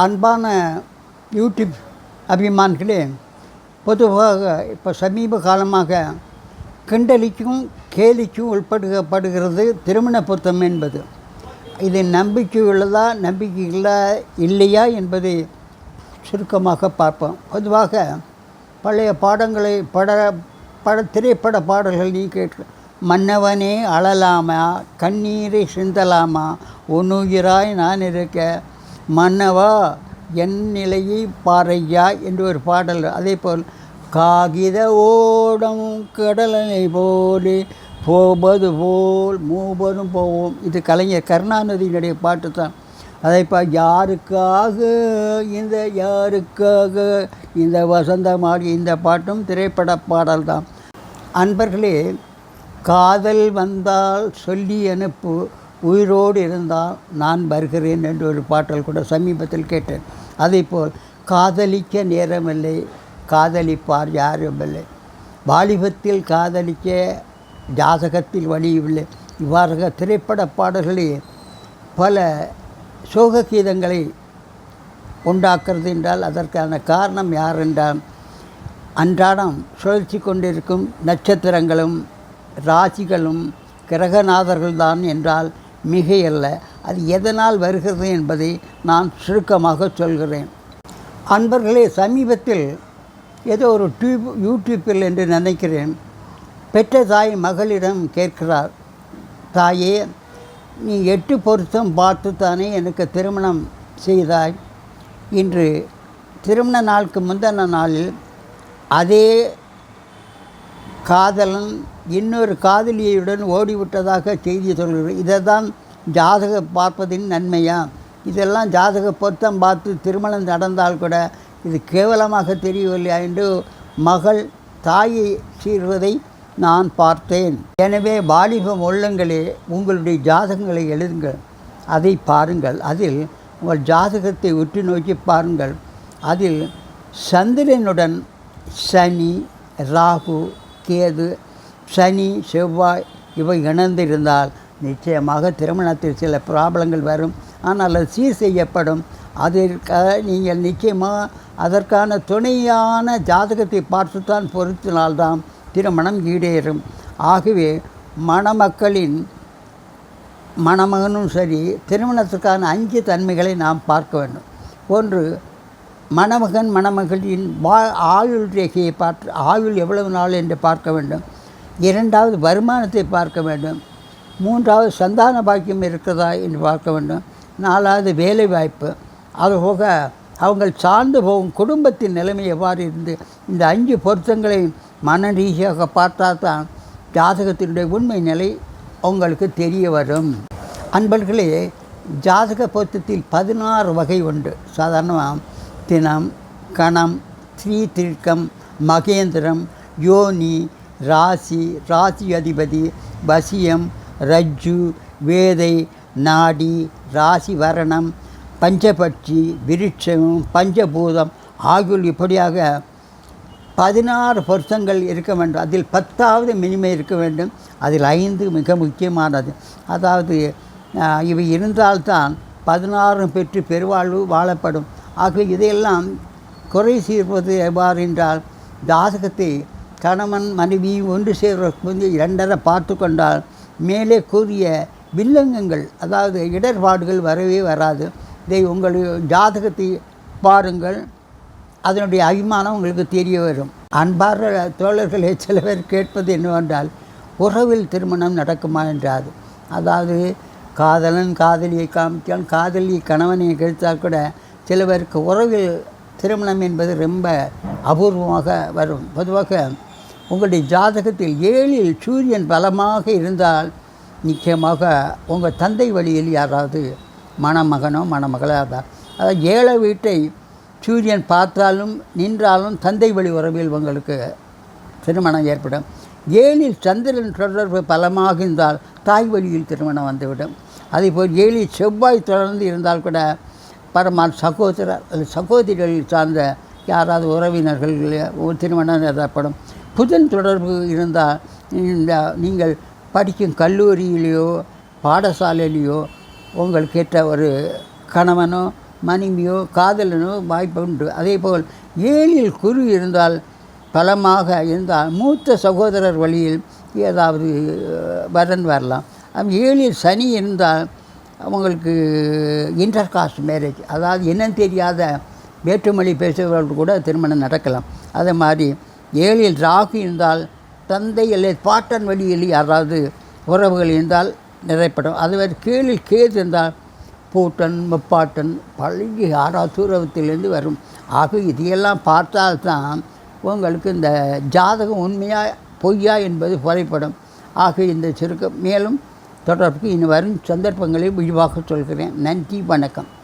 அன்பான யூடியூப் அபிமான்களே பொதுவாக இப்போ சமீப காலமாக கிண்டலிக்கும் கேலிக்கும் உட்படுத்தப்படுகிறது திருமண பொருத்தம் என்பது. இது நம்பிக்கை உள்ளதா நம்பிக்கை இல்லை இல்லையா என்பதை சுருக்கமாக பார்ப்போம். பொதுவாக பழைய பாடங்களை பட பட திரைப்பட பாடல்கள் நீ கேட்க மன்னவனே அழலாமா கண்ணீரை சிந்தலாமா உன்னுயிராய் நான் இருக்க மன்னவா என் நிலையை பாறையா என்று ஒரு பாடல். அதே போல் காகித ஓடம் கடலனை போலே போவது போல் மூவதும் போவோம். இது கலைஞர் கருணாநிதியினுடைய பாட்டு தான். அதை இப்போ யாருக்காக? இந்த யாருக்காக? இந்த வசந்தமாடி இந்த பாட்டும் திரைப்பட பாடல் தான். அன்பர்களே காதல் வந்தால் சொல்லி அனுப்பு உயிரோடு இருந்தால் நான் வருகிறேன் என்று ஒரு பாட்டல் கூட சமீபத்தில் கேட்டேன். அதேபோல் காதலிக்க நேரமில்லை காதலிப்பார் யாரும் இல்லை. வாலிபத்தில் காதலிக்க ஜாதகத்தில் வழியில்லை. இவ்வாறாக திரைப்பட பாடல்களில் பல சோக கீதங்களை உண்டாக்குறது என்றால் அதற்கான காரணம் யார் என்றால் அன்றாடம் சுழற்சி கொண்டிருக்கும் நட்சத்திரங்களும் ராசிகளும் கிரகநாதர்கள்தான் என்றால் மிகையல்ல. அது எதனால் வருகிறது என்பதை நான் சுருக்கமாக சொல்கிறேன். அன்பர்களே சமீபத்தில் ஏதோ ஒரு டியூப் யூடியூப்பில் என்று நினைக்கிறேன். பெற்ற தாய் மகளிடம் கேட்கிறார் தாயே நீ எட்டு பொருத்தம் பார்த்து தானே எனக்கு திருமணம் செய்தாய்? இன்று திருமண நாளுக்கு முந்தின நாளில் அதே காதலன் இன்னொரு காதலியுடன் ஓடிவிட்டதாக செய்தி சொல்கிறது. இதை தான் ஜாதக பார்ப்பதின் நன்மையா? இதெல்லாம் ஜாதக பொருத்தம் பார்த்து திருமணம் நடந்தால் கூட இது கேவலமாக தெரியவில்லையா என்று மகள் தாயை சீர்வதை நான் பார்த்தேன். எனவே வாலிபம் உள்ளங்களே உங்களுடைய ஜாதகங்களை எழுதுங்கள். அதை பாருங்கள். அதில் உங்கள் ஜாதகத்தை உற்று நோக்கி பாருங்கள். அதில் சந்திரனுடன் சனி ராகு கேது சனி செவ்வாய் இவை இணைந்திருந்தால் நிச்சயமாக திருமணத்தில் சில ப்ராப்ளங்கள் வரும். ஆனால் அது சீர் செய்யப்படும். அதற்காக நீங்கள் நிச்சயமாக அதற்கான துணையான ஜாதகத்தை பார்த்துத்தான் பொருத்தினால்தான் திருமணம் ஈடேறும். ஆகவே மணமக்களின் மணமகனும் சரி திருமணத்திற்கான அஞ்சு தன்மைகளை நாம் பார்க்க வேண்டும். ஒன்று மணமகன் மணமகளின் வா ஆயுள் ரேகையை பார்த்து ஆயுள் எவ்வளவு நாள் என்று பார்க்க வேண்டும்? இரண்டாவது வருமானத்தை பார்க்க வேண்டும். மூன்றாவது சந்தான பாக்கியம் இருக்கிறதா என்று பார்க்க வேண்டும். நாலாவது வேலை வாய்ப்பு. அதுபோக அவங்க சார்ந்து போகும் குடும்பத்தின் நிலைமை எவ்வாறு இருந்து இந்த அஞ்சு பொருத்தங்களை மன ரீதியாக தான் ஜாதகத்தினுடைய உண்மை நிலை உங்களுக்கு தெரிய வரும். அன்பர்களே ஜாதக பொருத்தத்தில் பதினாறு வகை உண்டு. சாதாரணமாக தினம் கணம் ஸ்ரீ திருக்கம் மகேந்திரம் யோனி ராசி ராசி அதிபதி வசியம் ரஜ்ஜு வேதை நாடி ராசி வரணம் பஞ்சபட்சி விருட்சம் பஞ்சபூதம் ஆகியோர் இப்படியாக பதினாறு பொருத்தங்கள் இருக்க வேண்டும் அதில் பத்தாவது மினிமை இருக்க வேண்டும். அதில் ஐந்து மிக முக்கியமானது. அதாவது இவை இருந்தால்தான் பதினாறும் பெற்று பெருவாழ்வு வாழப்படும். ஆகவே இதையெல்லாம் குறை சீர்ப்பது எவ்வாறு என்றால் ஜாதகத்தை கணவன் மனைவி ஒன்று சேர்வதற்கு வந்து இரண்டரை பார்த்து கொண்டால் மேலே கூறிய வில்லங்கங்கள் அதாவது இடர்பாடுகள் வரவே வராது. இதை உங்கள் ஜாதகத்தை பாருங்கள். அதனுடைய அபிமானம் உங்களுக்கு தெரிய வரும். அன்பார்ந்த தோழர்களே சில பேர் கேட்பது என்னவென்றால் உறவில் திருமணம் நடக்குமா என்றார் அதாவது காதலன் காதலியை காமித்தால் காதலி கணவனை கழித்தால் கூட சில பேருக்கு உறவில் திருமணம் என்பது ரொம்ப அபூர்வமாக வரும். பொதுவாக உங்களுடைய ஜாதகத்தில் ஏழில் சூரியன் பலமாக இருந்தால் நிச்சயமாக உங்கள் தந்தை வழியில் யாராவது மணமகனோ மணமகளோ தான் அதாவது ஏழை வீட்டை சூரியன் பார்த்தாலும் நின்றாலும் தந்தை வழி உறவில் உங்களுக்கு திருமணம் ஏற்படும். ஏழில் சந்திரன் தொடர்பு பலமாக இருந்தால் தாய் வழியில் திருமணம் வந்துவிடும். அதேபோல் ஏழில் செவ்வாய் தொடர்ந்து இருந்தால் கூட பரமான் சகோதரர் அல்லது சகோதரிகளில் சார்ந்த யாராவது உறவினர்கள் ஒரு திருமணம் ஏற்படும். புதன் தொடர்பு இருந்தால் இந்த நீங்கள் படிக்கும் கல்லூரியிலேயோ பாடசாலையிலேயோ உங்களுக்கு ஏற்ற ஒரு கணவனோ மனைவியோ காதலனோ வாய்ப்பு உண்டு. அதே போல் ஏழில் குரு இருந்தால் பலமாக இருந்தால் மூத்த சகோதரர் வழியில் ஏதாவது வரன் வரலாம். ஏழில் சனி இருந்தால் அவங்களுக்கு இன்டர் காஸ்ட் மேரேஜ் அதாவது என்னன்னு தெரியாத வேற்றுமொழி பேசுபவர்கள் கூட திருமணம் நடக்கலாம். அதே மாதிரி ஏழில் ராகு இருந்தால் தந்தை இல்லை பாட்டன் வழியில் யாராவது உறவுகள் இருந்தால் நிறைப்படும் அதுவரை கீழில் கேது இருந்தால் பூட்டன் முப்பாட்டன் பழகி ஆறாவது தூரவத்திலிருந்து வரும். ஆக இதையெல்லாம் பார்த்தால்தான் உங்களுக்கு இந்த ஜாதகம் உண்மையாக பொய்யா என்பது குறைப்படும் ஆக இந்த சுருக்கம். மேலும் தொடர்புக்கு இனி வரும் சந்தர்ப்பங்களை விரிவாக சொல்கிறேன். நன்றி வணக்கம்.